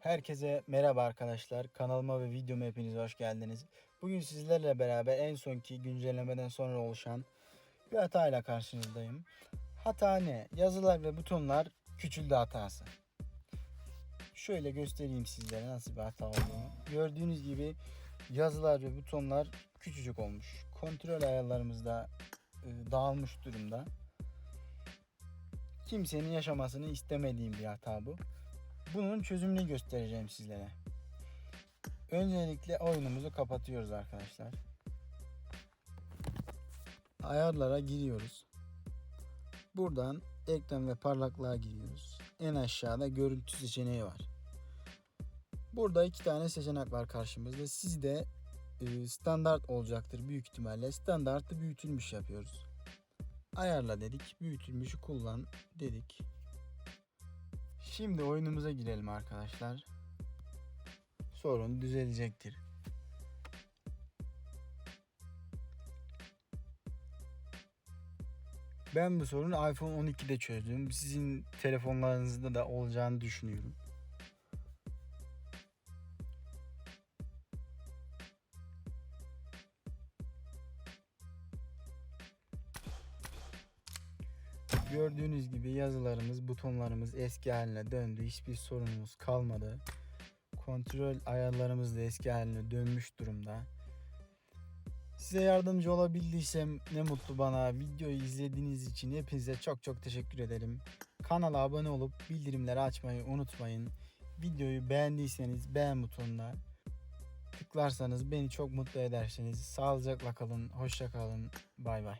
Herkese merhaba arkadaşlar. Kanalıma ve videoma hepiniz hoş geldiniz. Bugün sizlerle beraber en sonki güncellemeden sonra oluşan bir hatayla karşınızdayım. Hata ne? Yazılar ve butonlar küçüldü hatası. Şöyle göstereyim sizlere nasıl bir hata olduğunu. Gördüğünüz gibi yazılar ve butonlar küçücük olmuş. Kontrol ayarlarımızda e, dağılmış durumda. Kimsenin yaşamasını istemediğim bir hata bu. Bunun çözümünü göstereceğim sizlere. Öncelikle oyunumuzu kapatıyoruz arkadaşlar. Ayarlara giriyoruz. Buradan ekran ve parlaklığa giriyoruz. En aşağıda görüntü seçeneği var. Burada iki tane seçenek var karşımızda. Sizde e, standart olacaktır büyük ihtimalle. Standartı büyütülmüş yapıyoruz. Ayarla dedik. Büyütülmüşü kullan dedik. Şimdi oyunumuza girelim arkadaşlar. Sorun düzelecektir. Ben bu sorunu iPhone 12'de çözdüm. Sizin telefonlarınızda da olacağını düşünüyorum. Gördüğünüz gibi yazılarımız, butonlarımız eski haline döndü. Hiçbir sorunumuz kalmadı. Kontrol ayarlarımız da eski haline dönmüş durumda. Size yardımcı olabildiysem ne mutlu bana. Videoyu izlediğiniz için hepinize çok çok teşekkür ederim. Kanala abone olup bildirimleri açmayı unutmayın. Videoyu beğendiyseniz beğen butonuna tıklarsanız beni çok mutlu edersiniz. Sağlıcakla kalın, hoşça kalın. Bay bay.